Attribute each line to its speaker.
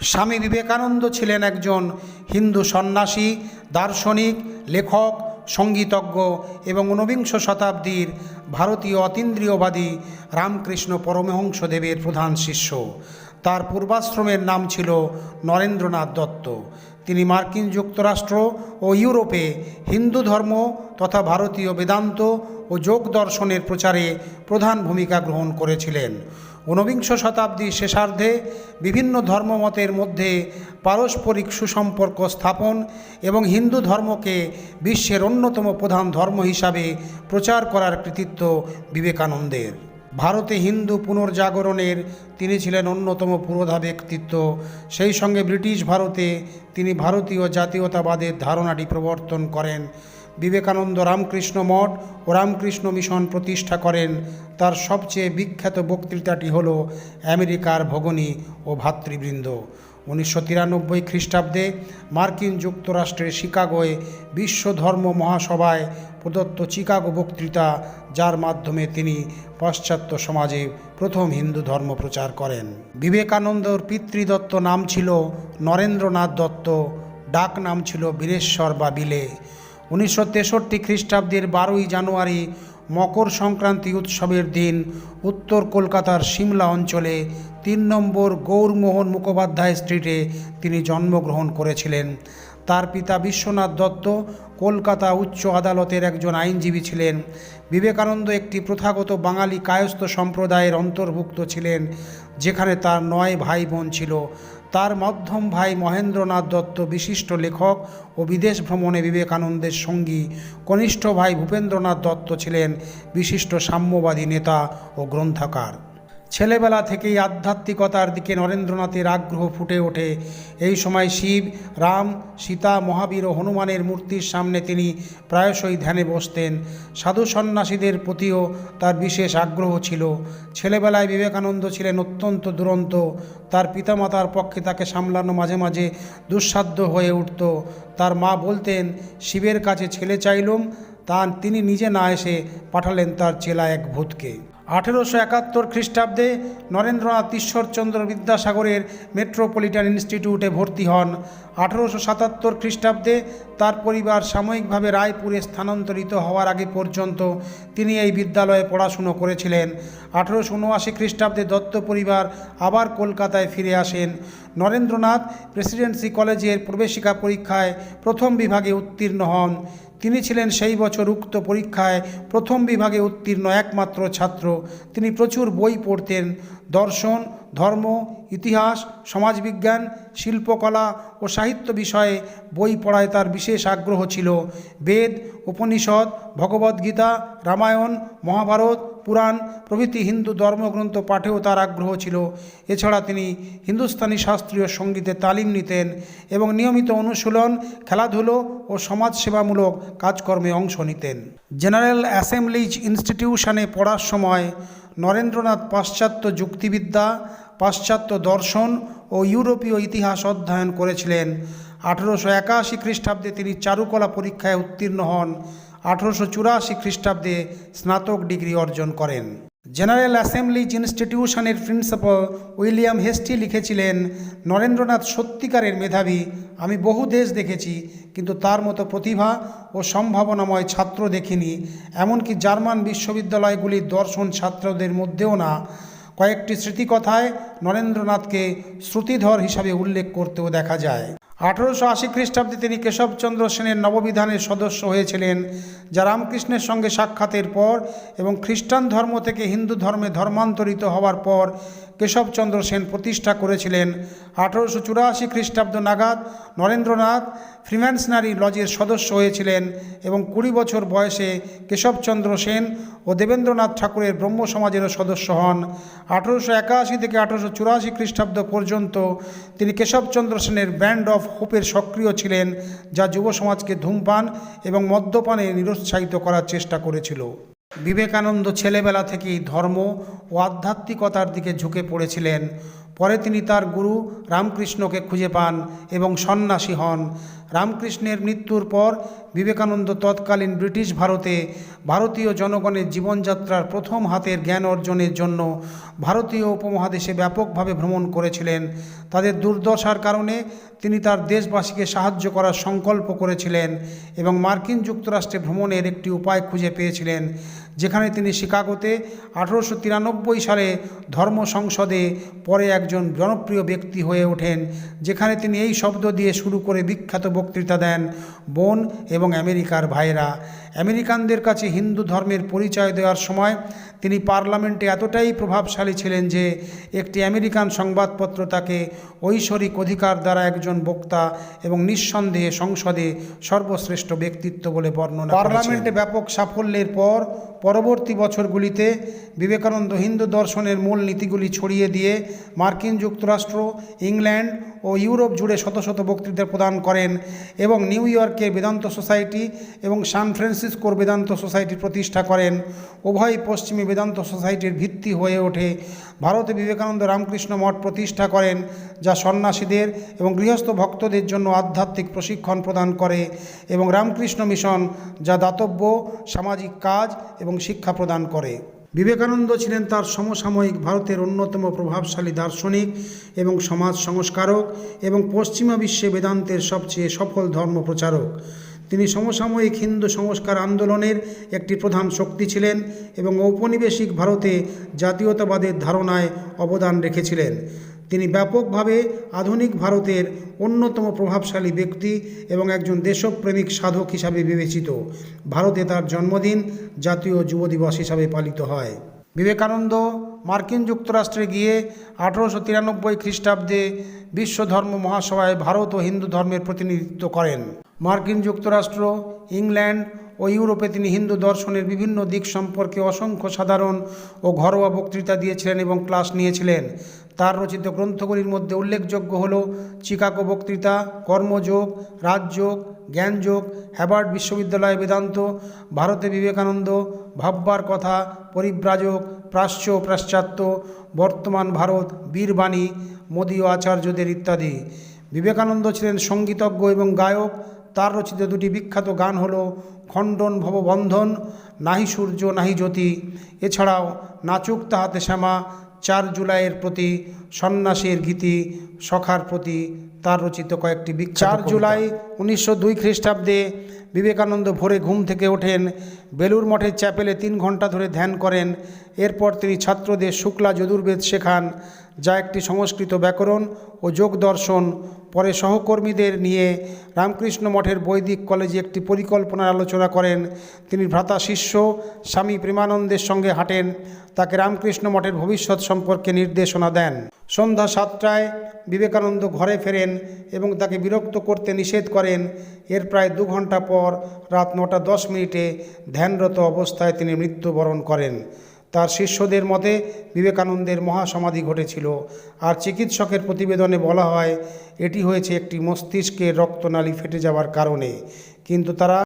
Speaker 1: স্বামী বিবেকানন্দ ছিলেন একজন হিন্দু সন্ন্যাসী, দার্শনিক, লেখক, সঙ্গীতজ্ঞ এবং ঊনবিংশ শতাব্দীর ভারতীয় অতীন্দ্রিয়বাদী রামকৃষ্ণ পরমহংসদেবের প্রধান শিষ্য। তার পূর্বাশ্রমের নাম ছিল নরেন্দ্রনাথ দত্ত। তিনি মার্কিন যুক্তরাষ্ট্র ও ইউরোপে হিন্দু ধর্ম তথা ভারতীয় বেদান্ত ও যোগ দর্শনের প্রচারে প্রধান ভূমিকা গ্রহণ করেছিলেন। ঊনবিংশ শতাব্দীর শেষার্ধে বিভিন্ন ধর্মমতের মধ্যে পারস্পরিক সুসম্পর্ক স্থাপন এবং হিন্দু ধর্মকে বিশ্বের অন্যতম প্রধান ধর্ম হিসাবে প্রচার করার কৃতিত্ব বিবেকানন্দের। ভারতে হিন্দু পুনর্জাগরণের তিনি ছিলেন অন্যতম পুরোধা ব্যক্তিত্ব। সেই সঙ্গে ব্রিটিশ ভারতে তিনি ভারতীয় জাতীয়তাবাদের ধারণাটি প্রবর্তন করেন। বিবেকানন্দ রামকৃষ্ণ মঠ ও রামকৃষ্ণ মিশন প্রতিষ্ঠা করেন। তার সবচেয়ে বিখ্যাত বক্তৃতাটি হল আমেরিকার ভগনী ও ভাতৃবৃন্দ। উনিশশো তিরানব্বই খ্রিস্টাব্দে মার্কিন যুক্তরাষ্ট্রের শিকাগোয় বিশ্ব ধর্ম মহাসভায় প্রদত্ত চিকাগো বক্তৃতা, যার মাধ্যমে তিনি পাশ্চাত্য সমাজে প্রথম হিন্দু ধর্ম প্রচার করেন। বিবেকানন্দর পিতৃদত্ত নাম ছিল নরেন্দ্রনাথ দত্ত, ডাক নাম ছিল বীরেশ্বর বা বিলে। উনিশশো তেষট্টি খ্রিস্টাব্দের বারোই জানুয়ারি মকর সংক্রান্তি উৎসবের দিন উত্তর কলকাতার সিমলা অঞ্চলে তিন নম্বর গৌরমোহন মুখোপাধ্যায় স্ট্রিটে তিনি জন্মগ্রহণ করেছিলেন। তার পিতা বিশ্বনাথ দত্ত কলকাতা উচ্চ আদালতের একজন আইনজীবী ছিলেন। বিবেকানন্দ একটি প্রথাগত বাঙালি কায়স্থ সম্প্রদায়ের অন্তর্ভুক্ত ছিলেন, যেখানে তার নয় ভাই বোন ছিল। তার মধ্যম ভাই মহেন্দ্রনাথ দত্ত বিশিষ্ট লেখক ও বিদেশ ভ্রমণে বিবেকানন্দের সঙ্গী। কনিষ্ঠ ভাই ভূপেন্দ্রনাথ দত্ত ছিলেন বিশিষ্ট সাম্যবাদী নেতা ও গ্রন্থকার। ছেলেবেলা থেকেই আধ্যাত্মিকতার দিকে নরেন্দ্রনাথের আগ্রহ ফুটে ওঠে। এই সময় শিব, রাম, সীতা, মহাবীর ও হনুমানের মূর্তির সামনে তিনি প্রায়শই ধ্যানে বসতেন। সাধু সন্ন্যাসীদের প্রতিও তার বিশেষ আগ্রহ ছিল। ছেলেবেলায় বিবেকানন্দ ছিলেন অত্যন্ত দুরন্ত। তার পিতামাতার পক্ষে তাকে সামলানো মাঝে মাঝে দুঃসাধ্য হয়ে উঠত। তার মা বলতেন, শিবের কাছে ছেলে চাইলুম, তা তিনি নিজে না এসে পাঠালেন তার চেলা এক ভূতকে। আঠেরোশো একাত্তর খ্রিস্টাব্দে নরেন্দ্রনাথ ঈশ্বরচন্দ্র বিদ্যাসাগরের মেট্রোপলিটান ইনস্টিটিউটে ভর্তি হন। আঠেরোশো সাতাত্তর খ্রিস্টাব্দে তার পরিবার সাময়িকভাবে রায়পুরে স্থানান্তরিত হওয়ার আগে পর্যন্ত তিনি এই বিদ্যালয়ে পড়াশুনো করেছিলেন। আঠেরোশো উনআশি খ্রিস্টাব্দে দত্ত পরিবার আবার কলকাতায় ফিরে আসেন। নরেন্দ্রনাথ প্রেসিডেন্সি কলেজের প্রবেশিকা পরীক্ষায় প্রথম বিভাগে উত্তীর্ণ হন। তিনি ছিলেন সেই বছর উক্ত পরীক্ষায় প্রথম বিভাগে উত্তীর্ণ একমাত্র ছাত্র। তিনি প্রচুর বই পড়তেন। দর্শন, ধর্ম, ইতিহাস, সমাজবিজ্ঞান, শিল্পকলা ও সাহিত্য বিষয়ে বই পড়ায় তার বিশেষ আগ্রহ ছিল। বেদ, উপনিষদ, ভগবদ্গীতা, রামায়ণ, মহাভারত পুরাণ, প্রভৃতি হিন্দু ধর্মগ্রন্থ পাঠেও তার আগ্রহ ছিল। এছাড়া তিনি হিন্দুস্তানি শাস্ত্রীয় সঙ্গীতে তালিম নিতেন এবং নিয়মিত অনুশীলন, খেলাধুলো ও সমাজসেবামূলক কাজকর্মে অংশ নিতেন। জেনারেল অ্যাসেম্বলিজ ইনস্টিটিউশনে পড়ার সময় নরেন্দ্রনাথ পাশ্চাত্য যুক্তিবিদ্যা, পাশ্চাত্য দর্শন ও ইউরোপীয় ইতিহাস অধ্যয়ন করেছিলেন। আঠেরোশো একাশি খ্রিস্টাব্দে তিনি চারুকলা পরীক্ষায় উত্তীর্ণ হন। আঠেরোশো চুরাশি খ্রিস্টাব্দে স্নাতক ডিগ্রি অর্জন করেন। জেনারেল অ্যাসেম্বলিজ ইনস্টিটিউশনের প্রিন্সিপাল উইলিয়াম হেস্টি লিখেছিলেন, নরেন্দ্রনাথ সত্যিকারের মেধাবী, আমি বহু দেশ দেখেছি, কিন্তু তার মতো প্রতিভা ও সম্ভাবনাময় ছাত্র দেখিনি, এমনকি জার্মান বিশ্ববিদ্যালয়গুলির দর্শন ছাত্রদের মধ্যেও না। কয়েকটি স্মৃতিকথায় নরেন্দ্রনাথকে শ্রুতিধর হিসাবে উল্লেখ করতেও দেখা যায়। আঠেরোশো আশি খ্রিস্টাব্দে তিনি কেশবচন্দ্র সেনের নববিধানের সদস্য হয়েছিলেন, যা রামকৃষ্ণের সঙ্গে সাক্ষাতের পর এবং খ্রিস্টান ধর্ম থেকে হিন্দু ধর্মে ধর্মান্তরিত হওয়ার পর কেশবচন্দ্র সেন প্রতিষ্ঠা করেছিলেন। আঠেরোশো চুরাশি খ্রিস্টাব্দ নাগাদ নরেন্দ্রনাথ ফ্রিম্যান্সনারি লজের সদস্য হয়েছিলেন এবং কুড়ি বছর বয়সে কেশবচন্দ্র সেন ও দেবেন্দ্রনাথ ঠাকুরের ব্রহ্ম সমাজেরও সদস্য হন। আঠেরোশো একাশি থেকে আঠেরোশো চুরাশি খ্রিস্টাব্দ পর্যন্ত তিনি কেশবচন্দ্র সেনের ব্যান্ড অফ হোপের সক্রিয় ছিলেন, যা যুব সমাজকে ধূমপান এবং মদ্যপানে নিরুৎসাহিত করার চেষ্টা করেছিল। বিবেকানন্দ ছেলেবেলা থেকেই ধর্ম ও আধ্যাত্মিকতার দিকে ঝুঁকে পড়েছিলেন। পরে তিনি তার গুরু রামকৃষ্ণকে খুঁজে পান এবং সন্ন্যাসী হন। রামকৃষ্ণের মৃত্যুর পর বিবেকানন্দ তৎকালীন ব্রিটিশ ভারতে ভারতীয় জনগণের জীবনযাত্রার প্রথম হাতের জ্ঞান অর্জনের জন্য ভারতীয় উপমহাদেশে ব্যাপকভাবে ভ্রমণ করেছিলেন। তাদের দুর্দশার কারণে তিনি তার দেশবাসীকে সাহায্য করার সংকল্প করেছিলেন এবং মার্কিন যুক্তরাষ্ট্রে ভ্রমণের একটি উপায় খুঁজে পেয়েছিলেন। যেখানে তিনি শিকাগোতে আঠারোশো তিরানব্বই সালে ধর্ম সংসদে পরে একজন জনপ্রিয় ব্যক্তি হয়ে ওঠেন, যেখানে তিনি এই শব্দ দিয়ে শুরু করে বিখ্যাত বক্তৃতা দেন বোন এবং আমেরিকার ভাইরা আমেরিকানদের কাছে হিন্দু ধর্মের পরিচয় দেওয়ার সময় তিনি পার্লামেন্টে এতটাই প্রভাবশালী ছিলেন যে একটি আমেরিকান সংবাদপত্র তাকে ঐশ্বরিক অধিকার দ্বারা একজন বক্তা এবং নিঃসন্দেহে সংসদে সর্বশ্রেষ্ঠ ব্যক্তিত্ব বলে বর্ণনা পার্লামেন্টে ব্যাপক সাফল্যের পর পরবর্তী বছরগুলিতে বিবেকানন্দ হিন্দু দর্শনের মূল নীতিগুলি ছড়িয়ে দিয়ে মার্কিন যুক্তরাষ্ট্র, ইংল্যান্ড ও ইউরোপ জুড়ে শত শত বক্তৃতা প্রদান করেন এবং নিউ ইয়র্কে বেদান্ত সোসাইটি এবং সান ফ্রান্সিসকোর বেদান্ত সোসাইটি প্রতিষ্ঠা করেন। উভয় পশ্চিমী বেদান্ত সোসাইটির ভিত্তি হয়ে ওঠে। ভারতে বিবেকানন্দ রামকৃষ্ণ মঠ প্রতিষ্ঠা করেন, যা সন্ন্যাসীদের এবং গৃহস্থ ভক্তদের জন্য আধ্যাত্মিক প্রশিক্ষণ প্রদান করে এবং রামকৃষ্ণ মিশন, যা দাতব্য, সামাজিক কাজ এবং শিক্ষা প্রদান করে। বিবেকানন্দ ছিলেন তার সমসাময়িক ভারতের অন্যতম প্রভাবশালী দার্শনিক এবং সমাজ সংস্কারক এবং পশ্চিমা বিশ্বে বেদান্তের সবচেয়ে সফল ধর্ম প্রচারক। তিনি সমসাময়িক হিন্দু সংস্কার আন্দোলনের একটি প্রধান শক্তি ছিলেন এবং ঔপনিবেশিক ভারতে জাতীয়তাবাদের ধারণায় অবদান রেখেছিলেন। তিনি ব্যাপকভাবে আধুনিক ভারতের অন্যতম প্রভাবশালী ব্যক্তি এবং একজন দেশপ্রেমিক সাধক হিসাবে বিবেচিত। ভারতে তার জন্মদিন জাতীয় যুব দিবস হিসাবে পালিত হয়। বিবেকানন্দ মার্কিন যুক্তরাষ্ট্রে গিয়ে আঠারোশো তিরানব্বই খ্রিস্টাব্দে বিশ্ব ধর্ম মহাসভায় ভারত ও হিন্দু ধর্মের প্রতিনিধিত্ব করেন। মার্কিন যুক্তরাষ্ট্র, ইংল্যান্ড ও ইউরোপে তিনি হিন্দু দর্শনের বিভিন্ন দিক সম্পর্কে অসংখ্য সাধারণ ও ঘরোয়া বক্তৃতা দিয়েছিলেন এবং ক্লাস নিয়েছিলেন। তার রচিত গ্রন্থগুলির মধ্যে উল্লেখযোগ্য হল চিকাগো বক্তৃতা, কর্মযোগ, রাজযোগ, জ্ঞানযোগ হ্যাবার্ড বিশ্ববিদ্যালয় বেদান্ত, ভারতে বিবেকানন্দ, ভাববার কথা, পরিব্রাজক, প্রাচ্য পাশ্চাত্য বর্তমান ভারত, বীরবাণী মোদী ও আচার্যদের ইত্যাদি। বিবেকানন্দ ছিলেন সঙ্গীতজ্ঞ এবং গায়ক। তার রচিত দুটি বিখ্যাত গান হল খণ্ডন ভববন্ধন, নাহি সূর্য নাহি জ্যোতি। এছাড়াও নাচুক তাহাতে শ্যামা চার জুলাইয়ের প্রতি সন্ন্যাসীর গীতি সখার প্রতি তার রচিত কয়েকটি বিখ্যাত চার জুলাই উনিশশো দুই খ্রিস্টাব্দে বিবেকানন্দ ভোরে ঘুম থেকে ওঠেন বেলুর মঠের চ্যাপেলে তিন ঘণ্টা ধরে ধ্যান করেন এরপর তিনি ছাত্রদের শুক্লা যদুর্বেদ শেখান যা একটি সংস্কৃত ব্যাকরণ ও যোগ দর্শন পরে সহকর্মীদের নিয়ে রামকৃষ্ণ মঠের বৈদিক কলেজে একটি পরিকল্পনার আলোচনা করেন। তিনি ভ্রাতা শিষ্য স্বামী প্রেমানন্দের সঙ্গে হাঁটেন। তাকে রামকৃষ্ণ মঠের ভবিষ্যৎ সম্পর্কে নির্দেশনা দেন। সন্ধ্যা সাতটায় বিবেকানন্দ ঘরে ফেরেন এবং তাকে বিরক্ত করতে নিষেধ করেন। এর প্রায় দু ঘণ্টা পর রাত নটা দশ মিনিটে ধ্যানরত অবস্থায় তিনি মৃত্যুবরণ করেন। তার শিষ্যদের মতে বিবেকানন্দের মহাসমাধি ঘটেছিল। আর চিকিৎসকের প্রতিবেদনে বলা হয়, এটি হয়েছে একটি মস্তিষ্কের রক্তনালী ফেটে যাওয়ার কারণে। কিন্তু তারা